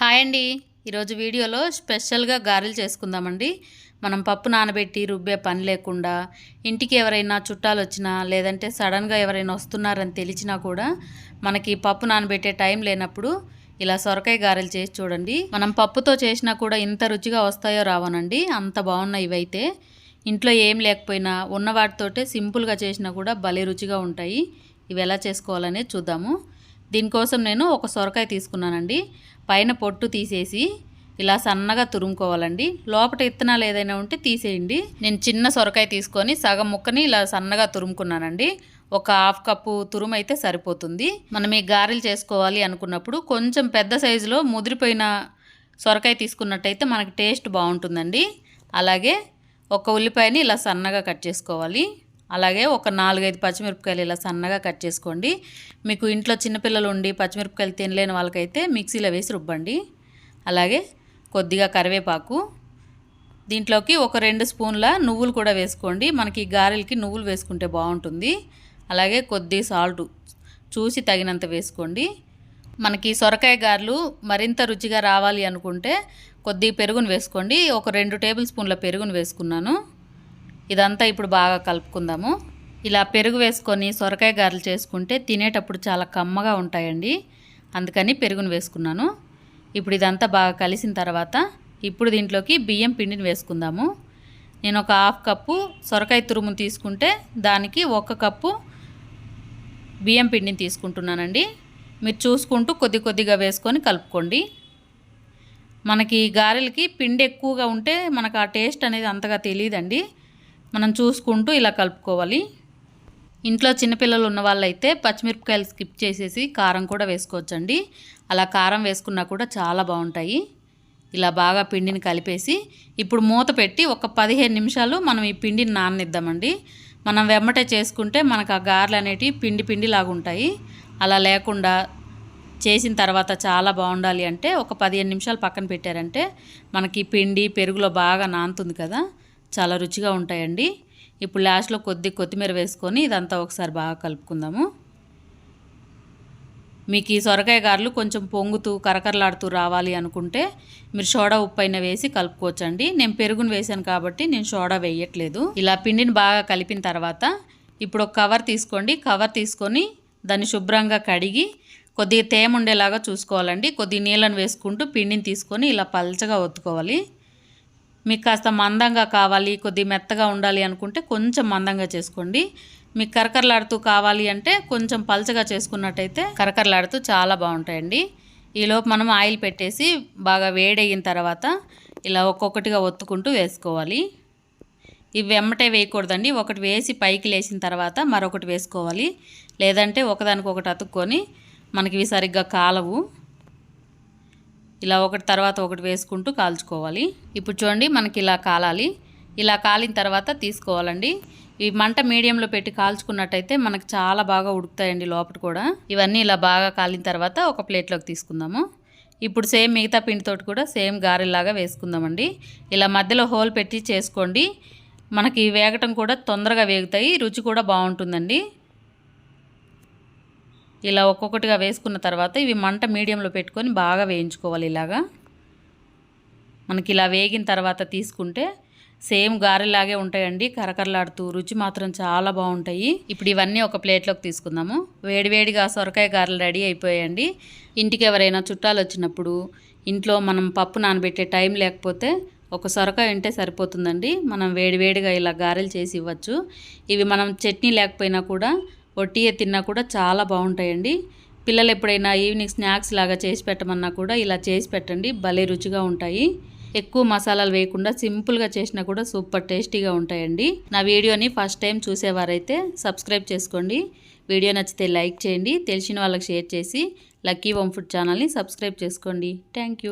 Hi అండి. ఈరోజు వీడియోలో స్పెషల్గా గారెలు చేసుకుందామండి. మనం పప్పు నానబెట్టి రుబ్బే పని లేకుండా ఇంటికి ఎవరైనా చుట్టాలు వచ్చినా లేదంటే సడన్గా ఎవరైనా వస్తున్నారని తెలిసినా కూడా మనకి పప్పు నానబెట్టే టైం లేనప్పుడు ఇలా సొరకాయ గారెలు చేసి చూడండి. మనం పప్పుతో చేసినా కూడా ఇంత రుచిగా వస్తాయో రావనండి. అంత బాగున్నాయి ఇవైతే. ఇంట్లో ఏం లేకపోయినా ఉన్న వాటితోటే సింపుల్గా చేసినా కూడా భలే రుచిగా ఉంటాయి. ఇవి ఎలా చేసుకోవాలనే చూద్దాము. దీనికోసం నేను ఒక సొరకాయ తీసుకున్నానండి. పైన పొట్టు తీసేసి ఇలా సన్నగా తురుముకోవాలండి. లోపల ఇత్తనాలు ఏదైనా ఉంటే తీసేయండి. నేను చిన్న సొరకాయ తీసుకొని సగం ముక్కని ఇలా సన్నగా తురుముకున్నానండి. ఒక హాఫ్ కప్పు తురుము అయితే సరిపోతుంది. మనం ఈ గారెలు చేసుకోవాలి అనుకున్నప్పుడు కొంచెం పెద్ద సైజులో ముదిరిపోయిన సొరకాయ తీసుకున్నట్టయితే మనకి టేస్ట్ బాగుంటుందండి. అలాగే ఒక ఉల్లిపాయని ఇలా సన్నగా కట్ చేసుకోవాలి. అలాగే ఒక నాలుగైదు పచ్చిమిరపకాయలు ఇలా సన్నగా కట్ చేసుకోండి. మీకు ఇంట్లో చిన్నపిల్లలు ఉండి పచ్చిమిరపకాయలు తినలేని వాళ్ళకైతే మిక్సీలో వేసి రుబ్బండి. అలాగే కొద్దిగా కరివేపాకు. దీంట్లోకి ఒక రెండు స్పూన్ల నువ్వులు కూడా వేసుకోండి. మనకి గారెలకి నువ్వులు వేసుకుంటే బాగుంటుంది. అలాగే కొద్ది సాల్ట్ చూసి తగినంత వేసుకోండి. మనకి సొరకాయ గారెలు మరింత రుచిగా రావాలి అనుకుంటే కొద్ది పెరుగును వేసుకోండి. ఒక రెండు టేబుల్ స్పూన్ల పెరుగును వేసుకున్నాను. ఇదంతా ఇప్పుడు బాగా కలుపుకుందాము. ఇలా పెరుగు వేసుకొని సొరకాయ గారెలు చేసుకుంటే తినేటప్పుడు చాలా కమ్మగా ఉంటాయండి. అందుకని పెరుగును వేసుకున్నాను. ఇప్పుడు ఇదంతా బాగా కలిసిన తర్వాత ఇప్పుడు దీంట్లోకి బియ్యం పిండిని వేసుకుందాము. నేను ఒక హాఫ్ కప్పు సొరకాయ తురుము తీసుకుంటే దానికి ఒక కప్పు బియ్యం పిండిని తీసుకుంటున్నానండి. మీరు చూసుకుంటూ కొద్ది కొద్దిగా వేసుకొని కలుపుకోండి. మనకి గారెలకి పిండి ఎక్కువగా ఉంటే మనకు ఆ టేస్ట్ అనేది అంతగా తెలియదండి. మనం చూసుకుంటూ ఇలా కలుపుకోవాలి. ఇంట్లో చిన్నపిల్లలు ఉన్న వాళ్ళైతే పచ్చిమిరపకాయలు స్కిప్ చేసేసి కారం కూడా వేసుకోవచ్చండి. అలా కారం వేసుకున్నా కూడా చాలా బాగుంటాయి. ఇలా బాగా పిండిని కలిపేసి ఇప్పుడు మూత పెట్టి ఒక పదిహేను నిమిషాలు మనం ఈ పిండిని నాననిద్దామండి. మనం వెమ్మటే చేసుకుంటే మనకు ఆ గారెలు అనేటివి పిండి పిండి లాగుంటాయి అలా లేకుండా చేసిన తర్వాత చాలా బాగుండాలి అంటే ఒక పదిహేను నిమిషాలు పక్కన పెట్టారంటే మనకి పిండి పెరుగులో బాగా నానుతుంది కదా. చాలా రుచిగా ఉంటాయండి. ఇప్పుడు లాస్ట్లో కొద్ది కొత్తిమీర వేసుకొని ఇదంతా ఒకసారి బాగా కలుపుకుందాము. మీకు ఈ సొరకాయ గారెలు కొంచెం పొంగుతూ కరకరలాడుతూ రావాలి అనుకుంటే మీరు సోడా ఉప్పు అయినా వేసి కలుపుకోవచ్చండి. నేను పెరుగును వేసాను కాబట్టి నేను సోడా వేయట్లేదు. ఇలా పిండిని బాగా కలిపిన తర్వాత ఇప్పుడు ఒక కవర్ తీసుకోండి. కవర్ తీసుకొని దాన్ని శుభ్రంగా కడిగి కొద్దిగా తేమ ఉండేలాగా చూసుకోవాలండి. కొద్దిగా నీళ్ళను వేసుకుంటూ పిండిని తీసుకొని ఇలా పల్చగా ఒత్తుకోవాలి. మీకు కాస్త మందంగా కావాలి కొద్ది మెత్తగా ఉండాలి అనుకుంటే కొంచెం మందంగా చేసుకోండి. మీకు కరకరలాడుతూ కావాలి అంటే కొంచెం పలచగా చేసుకున్నట్టయితే కరకరలాడుతూ చాలా బాగుంటాయండి. ఈలోపు మనం ఆయిల్ పెట్టేసి బాగా వేడయిన తర్వాత ఇలా ఒక్కొక్కటిగా ఒత్తుకుంటూ వేసుకోవాలి. ఇవి వెమ్మటే వేయకూడదండి. ఒకటి వేసి పైకి లేచిన తర్వాత మరొకటి వేసుకోవాలి. లేదంటే ఒకదానికొకటి అతుక్కొని మనకి ఇవి సరిగ్గా కాలవు. ఇలా ఒకటి తర్వాత ఒకటి వేసుకుంటూ కాల్చుకోవాలి. ఇప్పుడు చూడండి మనకి ఇలా కాలాలి. ఇలా కాలిన తర్వాత తీసుకోవాలండి. ఈ మంట మీడియంలో పెట్టి కాల్చుకున్నట్టయితే మనకు చాలా బాగా ఉడుకుతాయండి లోపల కూడా. ఇవన్నీ ఇలా బాగా కాలిన తర్వాత ఒక ప్లేట్లోకి తీసుకుందాము. ఇప్పుడు సేమ్ మిగతా పిండితోటి కూడా సేమ్ గారెలాగా వేసుకుందామండి. ఇలా మధ్యలో హోల్ పెట్టి చేసుకోండి. మనకి వేగటం కూడా తొందరగా వేగుతాయి. రుచి కూడా బాగుంటుందండి. ఇలా ఒక్కొక్కటిగా వేసుకున్న తర్వాత ఇవి మంట మీడియంలో పెట్టుకొని బాగా వేయించుకోవాలి ఇలాగా. మనకి ఇలా వేగిన తర్వాత తీసుకుంటే సేమ్ గారెలాగే ఉంటాయండి కరకరలాడుతూ రుచి మాత్రం చాలా బాగుంటాయి. ఇప్పుడు ఇవన్నీ ఒక ప్లేట్లోకి తీసుకుందాము. వేడివేడిగా సొరకాయ గారెలు రెడీ అయిపోయాయండి. ఇంటికి ఎవరైనా చుట్టాలు వచ్చినప్పుడు ఇంట్లో మనం పప్పు నానబెట్టే టైం లేకపోతే ఒక సొరకాయ ఉంటే సరిపోతుందండి. మనం వేడివేడిగా ఇలా గారెలు చేసి ఇవ్వచ్చు. ఇవి మనం చట్నీ లేకపోయినా కూడా ఒట్టియే తిన్నా కూడా చాలా బాగుంటాయండి. పిల్లలు ఎప్పుడైనా ఈవినింగ్ స్నాక్స్ లాగా చేసి పెట్టమన్నా కూడా ఇలా చేసి పెట్టండి భలే రుచిగా ఉంటాయి. ఎక్కువ మసాలాలు వేయకుండా సింపుల్గా చేసినా కూడా సూపర్ టేస్టీగా ఉంటాయండి. నా వీడియోని ఫస్ట్ టైం చూసేవారైతే సబ్స్క్రైబ్ చేసుకోండి. వీడియో నచ్చితే లైక్ చేయండి తెలిసిన వాళ్ళకి షేర్ చేసి లక్కీ హోమ్ ఫుడ్ ఛానల్ని సబ్స్క్రైబ్ చేసుకోండి. థ్యాంక్